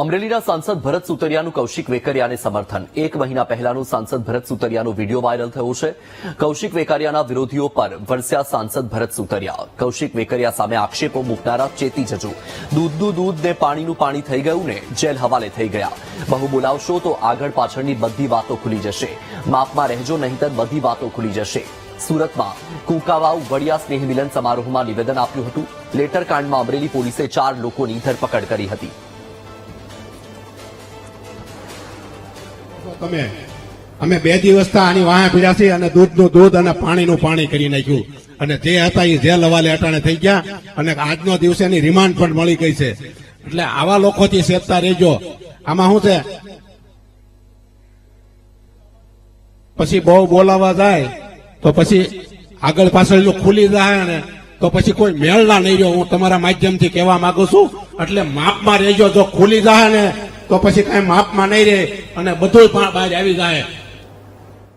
અમરેલીના સાંસદ ભરત સુતરિયાનું કૌશિક વેકરિયાને સમર્થન. એક મહિના પહેલાનું સાંસદ ભરત સુતરિયાનો વીડિયો વાયરલ થયો છે. કૌશિક વેકરિયાના વિરોધીઓ પર વરસ્યા સાંસદ ભરત સુતરિયા. કૌશિક વેકરિયા સામે આક્ષેપો મૂકનારા ચેતી જજો. દૂધનું દૂધ ને પાણીનું પાણી થઈ ગયું ને જેલ હવાલે થઈ ગયા. બહુ બોલાવશો તો આગળ પાછળની બધી વાતો ખુલી જશે. માપમાં રહેજો નહીંતર બધી વાતો ખુલી જશે. સુરતમાં કુંકાવાવ વડિયા સ્નેહ મિલન સમારોહમાં નિવેદન આપ્યું હતું. લેટર કાંડમાં અમરેલી પોલીસે ચાર લોકોની ધરપકડ કરી હતી. તમે, અમે બે દિવસ આની વાહે છીએ અને દૂધનું દૂધ અને પાણીનું પાણી કરી નાખ્યું. અને જે હતા એ જેલ હવાલે અટાણે થઈ ગયા અને આજનો દિવસે એની રિમાન્ડ પણ મળી ગઈ છે. એટલે આવા લોકોથી સેતતા રહેજો. આમાં શું છે? પછી બહુ બોલાવા જાય, તો પછી આગળ પાછળ જો ખુલી જાય ને તો પછી કોઈ મેળના નહીં રહ્યો. હું તમારા માધ્યમથી કહેવા માંગુ છું, એટલે માપમાં રહેજો. જો ખુલી જાય ને તો પછી કઈ માપમાં નહીં રહે અને બધું બહાર આવી જાય.